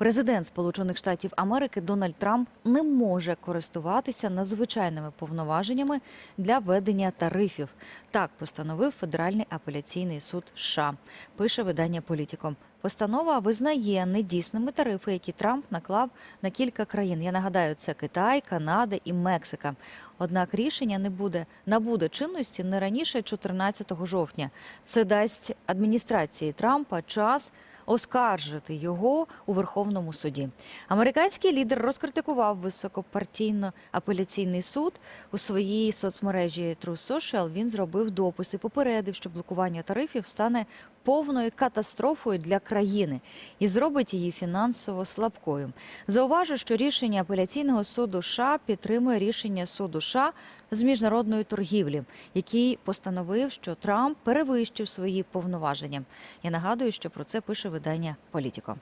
Президент Сполучених Штатів Америки Дональд Трамп не може користуватися надзвичайними повноваженнями для введення тарифів. Так постановив Федеральний апеляційний суд США. Пише видання Політіком. Постанова визнає недійсними тарифи, які Трамп наклав на кілька країн. Я нагадаю, це Китай, Канада і Мексика. Однак рішення не буде набуде чинності не раніше 14 жовтня. Це дасть адміністрації Трампа час оскаржити його у Верховному суді. Американський лідер розкритикував високопартійно апеляційний суд у своїй соцмережі True Social. Він зробив допис і попередив, що блокування тарифів стане повною катастрофою для країни і зробить її фінансово слабкою. Зауважу, що рішення апеляційного суду США підтримує рішення суду США з міжнародної торгівлі, який постановив, що Трамп перевищив свої повноваження. Я нагадую, що про це пише видання Політіко.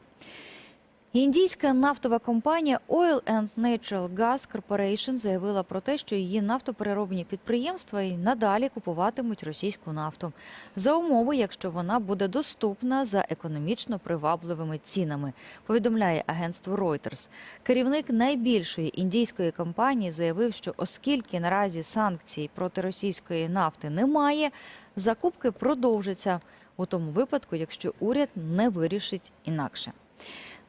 Індійська нафтова компанія Oil and Natural Gas Corporation заявила про те, що її нафтопереробні підприємства і надалі купуватимуть російську нафту за умови, якщо вона буде доступна за економічно привабливими цінами. Повідомляє агентство Reuters. Керівник найбільшої індійської компанії заявив, що оскільки наразі санкцій проти російської нафти немає, закупки продовжаться у тому випадку, якщо уряд не вирішить інакше.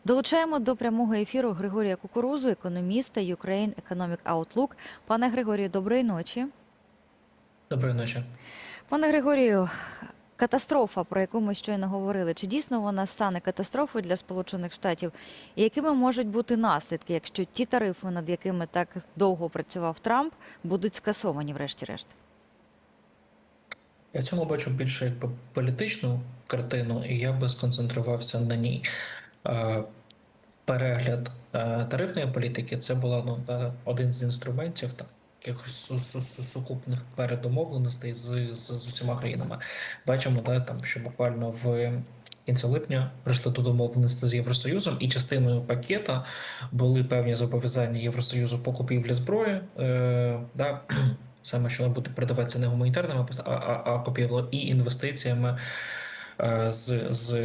Долучаємо до прямого ефіру Григорія Кукурузу, економіста Ukraine Economic Outlook. Пане Григорію, доброї ночі. Доброї ночі. Пане Григорію, катастрофа, про яку ми щойно говорили, чи дійсно вона стане катастрофою для Сполучених Штатів? І якими можуть бути наслідки, якщо ті тарифи, над якими так довго працював Трамп, будуть скасовані, врешті-решт? Я в цьому бачу більше якби політичну картину, і я би сконцентрувався на ній. Е, Перегляд е, тарифної політики це була ну, один з інструментів там, якихось су- су- су- сукупних передомовленостей з, з, з усіма країнами. Бачимо, да, там, що буквально в кінці липня прийшли до домовленості з Євросоюзом, і частиною пакета були певні зобов'язання Євросоюзу по купівлі зброї. Е, да, саме що буде передаватися не гуманітарними, а, а, а купівлею і інвестиціями е, з, з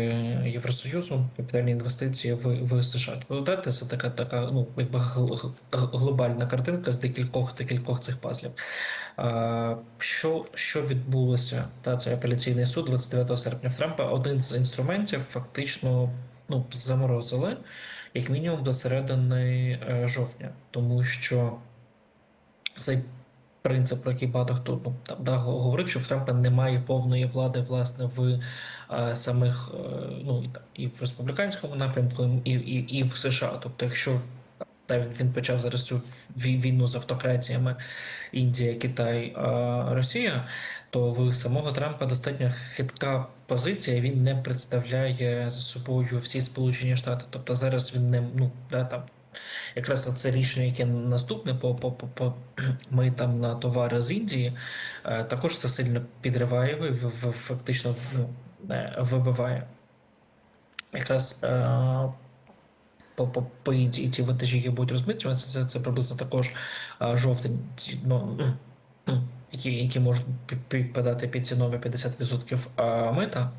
Євросоюзу, капітальні інвестиції в, в США. Тобто, да, це така така ну якби гл- гл- глобальна картинка з декількох з декількох цих пазлів. Е, Що, що відбулося? Та це апеляційний суд 29 серпня в Трампа. Один з інструментів фактично ну заморозили як мінімум до середини е, жовтня, тому що цей принцип, про який багато хто ну, там, да, говорив, що в Трампа немає повної влади власне в е, самих е, ну і, там, і в республіканському напрямку, і, і, і в США. Тобто, якщо та він, він почав зараз цю вій- війну з автократіями Індія, Китай, е, Росія, то в самого Трампа достатньо хитка позиція. Він не представляє за собою всі Сполучені Штати. Тобто зараз він не ну да там якраз це рішення, яке наступне по, по, по, по митам на товари з Індії, е, також це сильно підриває і в, в, фактично в, ну, вибиває. Якраз е, по, по, по Індії ті вантажі, які будуть розмитнюватися, це, це приблизно також е, жовтень, ну, які, які можуть пі- підпадати під ці нові 50% е, мита.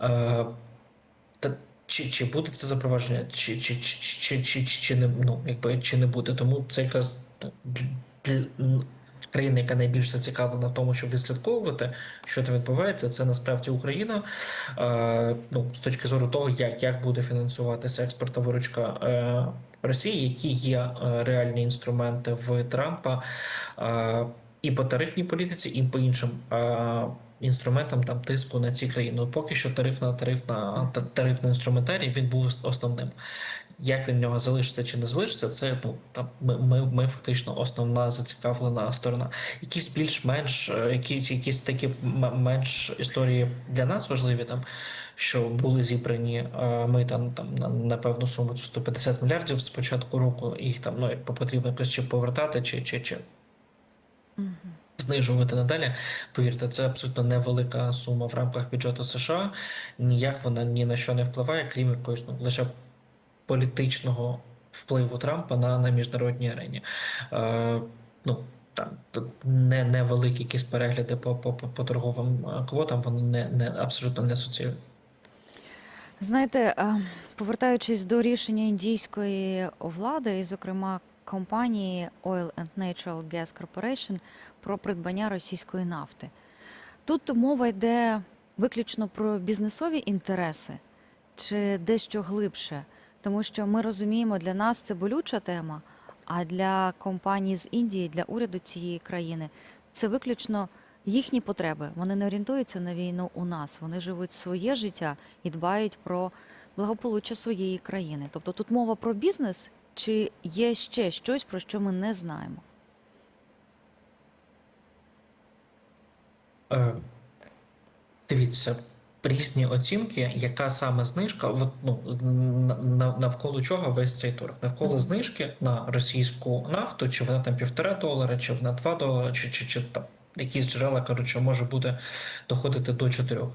Е, та чи, чи буде це запровадження, чи, чи, чи, чи, чи, чи, не ну, якби чи не буде. Тому це якраз країни, яка найбільш зацікавлена в тому, щоб відслідковувати, що там відбувається, це насправді Україна. Е, ну, з точки зору того, як, як буде фінансуватися експортна виручка е, Росії, які є е, реальні інструменти в Трампа е, і по тарифній політиці, і по іншим. Е, інструментам там тиску на ці країни. Ну, Поки що тарифна тарифна та- тарифний інструментарій він був основним. Як він в нього залишиться чи не залишиться, це ну там ми, ми, ми фактично основна зацікавлена сторона. Якісь більш-менш е, якісь, якісь такі менш історії для нас важливі там. Що були зібрані е, ми там, там на, на певну суму це 150 мільярдів з початку року, їх там ну потрібно якось чи повертати, чи чи, чи знижувати надалі. Повірте, це абсолютно невелика сума в рамках бюджету США. Ніяк вона ні на що не впливає, крім якогось ну, лише політичного впливу Трампа на, на міжнародній арені. Е, ну, там не, невеликі якісь перегляди по, по, по, торговим е, квотам, вони не, не абсолютно не суттєві. Знаєте, повертаючись до рішення індійської влади, і, зокрема, компанії Oil and Natural Gas Corporation про придбання російської нафти. Тут мова йде виключно про бізнесові інтереси чи дещо глибше, тому що ми розуміємо, для нас це болюча тема, а для компаній з Індії, для уряду цієї країни, це виключно їхні потреби. Вони не орієнтуються на війну у нас. Вони живуть своє життя і дбають про благополуччя своєї країни. Тобто тут мова про бізнес, чи є ще щось, про що ми не знаємо? Е, Дивіться, різні оцінки, яка саме знижка, от, ну, на- на- навколо чого весь цей торг? Навколо Мгм. знижки на російську нафту, чи вона там півтора долара, чи вона два долара, чи, чи, чи там якісь джерела що може буде доходити до чотирьох.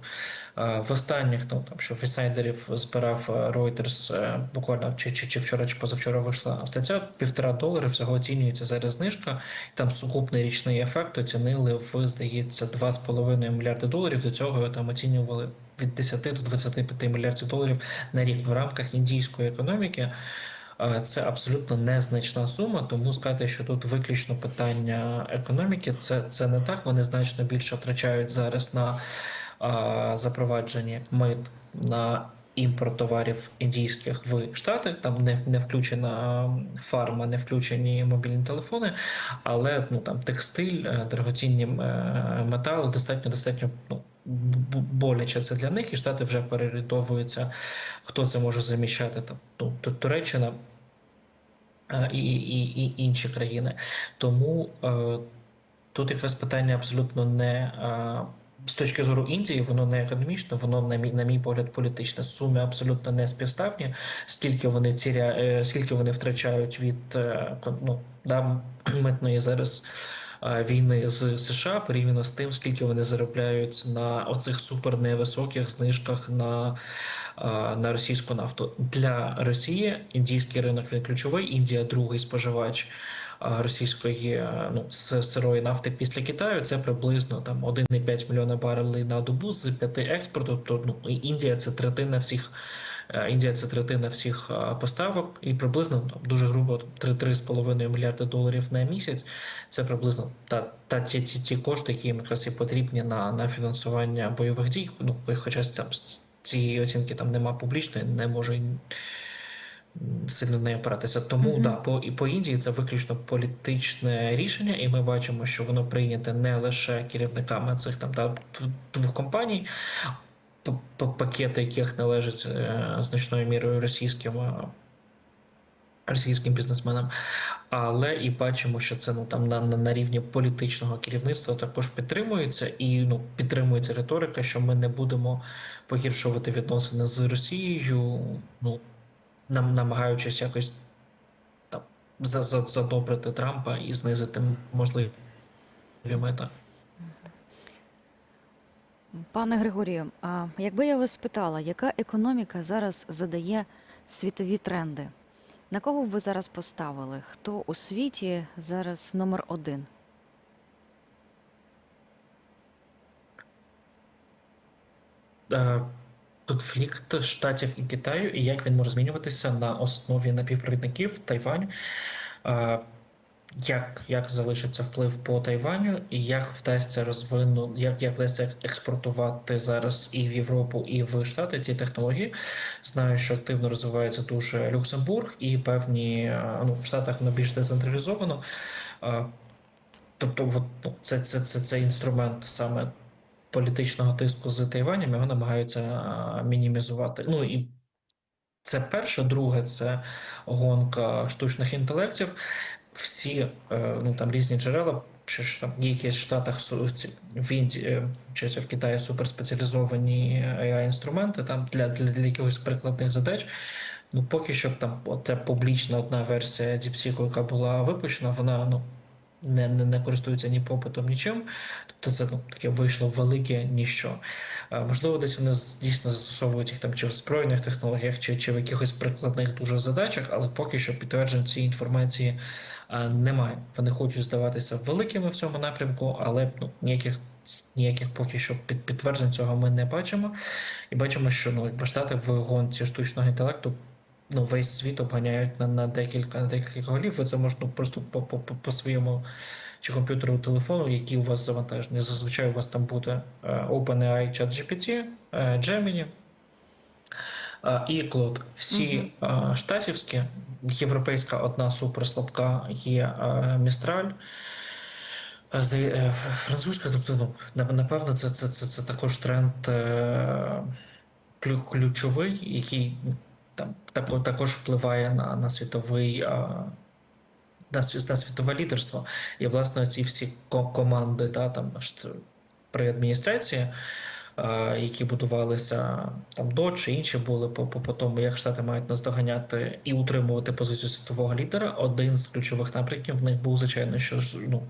В останніх, ну там що в інсайдерів збирав е, Reuters е, буквально чи, чи, чи вчора, чи позавчора вийшла стаття, півтора долара всього оцінюється зараз знижка. І Там сукупний річний ефект оцінили в, здається, 2,5 мільярди доларів. До цього його там оцінювали від 10 до 25 мільярдів доларів на рік в рамках індійської економіки. Це абсолютно незначна сума, тому сказати, що тут виключно питання економіки, це, це не так. Вони значно більше втрачають зараз на запровадженні мит на імпорт товарів індійських в Штати. Там не, не включена фарма, не включені мобільні телефони, але ну там текстиль, е, дорогоцінні е, метали достатньо достатньо ну. Боляче це для них, і штати вже переорієнтовуються, хто це може заміщати. Там ну, Туреччина і, і, і інші країни. Тому е, тут якраз питання абсолютно не е, з точки зору Індії, воно не економічне, воно на мій, на мій погляд політичне. Суми абсолютно не співставні. Скільки вони ціря, е, скільки вони втрачають від е, ну, да, митної зараз. Е, Війни з США порівняно з тим, скільки вони заробляють на оцих супер невисоких знижках на, е, на російську нафту для Росії. Індійський ринок він ключовий. Індія другий споживач російської е, ну, сирої нафти після Китаю. Це приблизно там 1,5 мільйона барелей на добу з п'яти експорту. Тобто ну, Індія це третина всіх. Е, Індія це третина всіх е, поставок, і приблизно там, дуже грубо 3-3,5 мільярди доларів на місяць. Це приблизно та, та ті, ті, ті кошти, які їм якраз і потрібні на, на фінансування бойових дій. Ну, хоча там з цієї оцінки там нема публічної, не може сильно не опиратися. Тому Мгм. да, по і по Індії це виключно політичне рішення, і ми бачимо, що воно прийняте не лише керівниками цих там да, двох компаній, пакети яких належать е, значною мірою російським. е, Російським бізнесменам, але і бачимо, що це ну там на, на, рівні політичного керівництва також підтримується, і ну підтримується риторика, що ми не будемо погіршувати відносини з Росією. Ну нам намагаючись якось там за- за- задобрити Трампа і знизити можливі мета. Пане Григорію, а якби я вас спитала, яка економіка зараз задає світові тренди? На кого б ви зараз поставили? Хто у світі зараз номер один? Е, Конфлікт Штатів і Китаю, і як він може змінюватися на основі напівпровідників Тайвань. Е, Як, як залишиться вплив по Тайваню, і як вдасться розвину, як, як вдасться експортувати зараз і в Європу, і в Штати ці технології. Знаю, що активно розвивається дуже Люксембург і певні е, ну, в Штатах воно більш децентралізовано. Е, Тобто, ну, це, це, це, це інструмент саме політичного тиску з Тайванем, його намагаються мінімізувати. Ну і це перше, друге, це гонка штучних інтелектів. Всі е, ну там різні джерела, чи ж там є якісь в Штатах в Індії чи в Китаї суперспеціалізовані ai інструменти там для, для, для якихось прикладних задач. Ну, поки що там оця публічна одна версія DeepSeek, яка була випущена, вона ну не, не, не користуються ні попитом, нічим. Тобто це ну, таке вийшло велике ніщо. Е, Можливо, десь вони дійсно застосовують їх там чи в збройних технологіях, чи, чи в якихось прикладних дуже задачах, але поки що підтверджень цієї інформації е, немає. Вони хочуть здаватися великими в цьому напрямку, але ну, ніяких ніяких поки що під, підтверджень цього ми не бачимо. І бачимо, що ну, Штати в гонці штучного інтелекту ну, весь світ обганяють на, на декілька на декілька голів. Ви це можна просто по, по, по, своєму чи комп'ютеру телефону, які у вас завантажені. Зазвичай у вас там буде е, OpenAI, ChatGPT, е, Gemini е, і Claude. Всі е, штатівські, європейська одна суперслабка є ф- Французька, тобто, ну, напевно, це, це, це, це також тренд ключовий, який там тако- також впливає на, на світовий. На, сві- світове лідерство. І, власне, ці всі ко- команди, да, там, при адміністрації, які будувалися там до чи інші були по, по, тому, як Штати мають наздоганяти і утримувати позицію світового лідера. Один з ключових напрямків в них був, звичайно, що ну,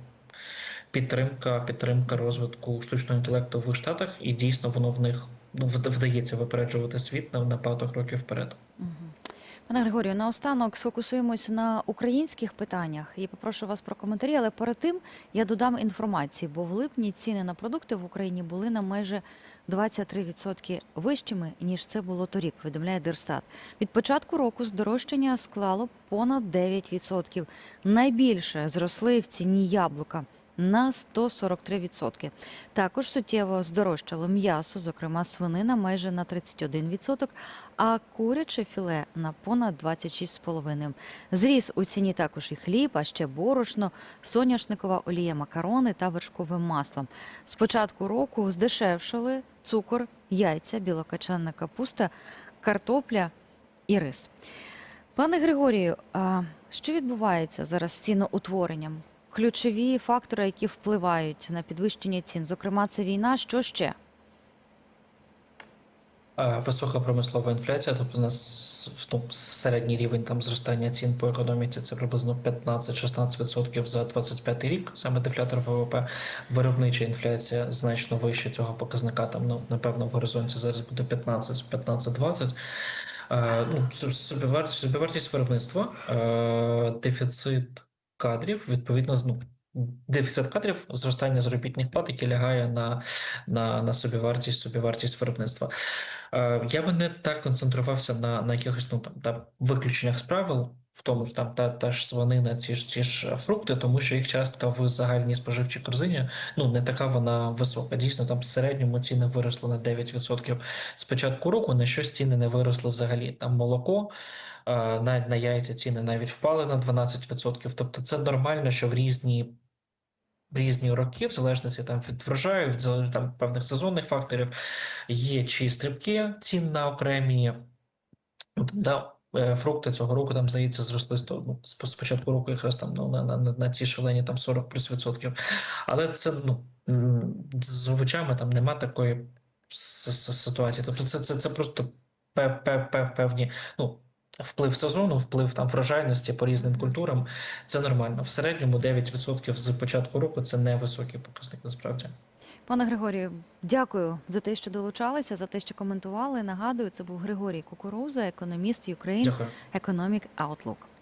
підтримка, підтримка розвитку штучного інтелекту в Штатах, і дійсно воно в них ну, вдається випереджувати світ на, на багато років вперед. Пане Григорію, наостанок сфокусуємось на українських питаннях і попрошу вас про коментарі. Але перед тим я додам інформації, бо в липні ціни на продукти в Україні були на майже 23% вищими ніж це було торік. Повідомляє Держстат. Від початку року здорожчання склало понад 9%. Найбільше зросли в ціні яблука. На 143%. Також суттєво здорожчало м'ясо, зокрема свинина майже на 31%, а куряче філе на понад 26,5%. Зріс у ціні також і хліб, а ще борошно, соняшникова олія, макарони та вершкове масло. З початку року здешевшали цукор, яйця, білокачанна капуста, картопля і рис. Пане Григорію, а що відбувається зараз з ціноутворенням? Ключові фактори, які впливають на підвищення цін, зокрема, це війна. Що ще? А Висока промислова інфляція, тобто у нас ну, середній рівень там зростання цін по економіці це приблизно 15-16% за 25 рік, саме дефлятор ВВП. Виробнича інфляція значно вище цього показника. Там ну, напевно в горизонті зараз буде 15, 15-20. Е, ну, собівартість виробництва, е, дефіцит кадрів, відповідно, ну, дефіцит кадрів, зростання заробітних плат, які лягає на, на, на собівартість, собівартість виробництва. Е, Я би не так концентрувався на, на якихось ну, там, та виключеннях з правил, в тому ж там та, та ж свинина, ці ж, ці ж фрукти, тому що їх частка в загальній споживчій корзині ну, не така вона висока. Дійсно, там в середньому ціни виросли на 9% з початку року, на щось ціни не виросли взагалі. Там молоко, е, на, на яйця ціни навіть впали на 12%. Тобто це нормально, що в різні різні роки, в залежності там від врожаю, від там певних сезонних факторів, є чи стрибки цін на окремі да, е, фрукти цього року, там, здається, зросли ну, з початку року якраз там ну, на, на, на, ці шалені там 40 плюс відсотків. Але це ну, з овочами там нема такої ситуації. Тобто це, це, це просто пев, пев, пев, певні, ну, вплив сезону, вплив там врожайності по різним культурам. Це нормально. В середньому 9% з початку року це невисокий показник насправді. Пане Григорію, дякую за те, що долучалися, за те, що коментували. Нагадую, це був Григорій Кукуруза, економіст Ukraine Дякую. Economic Outlook.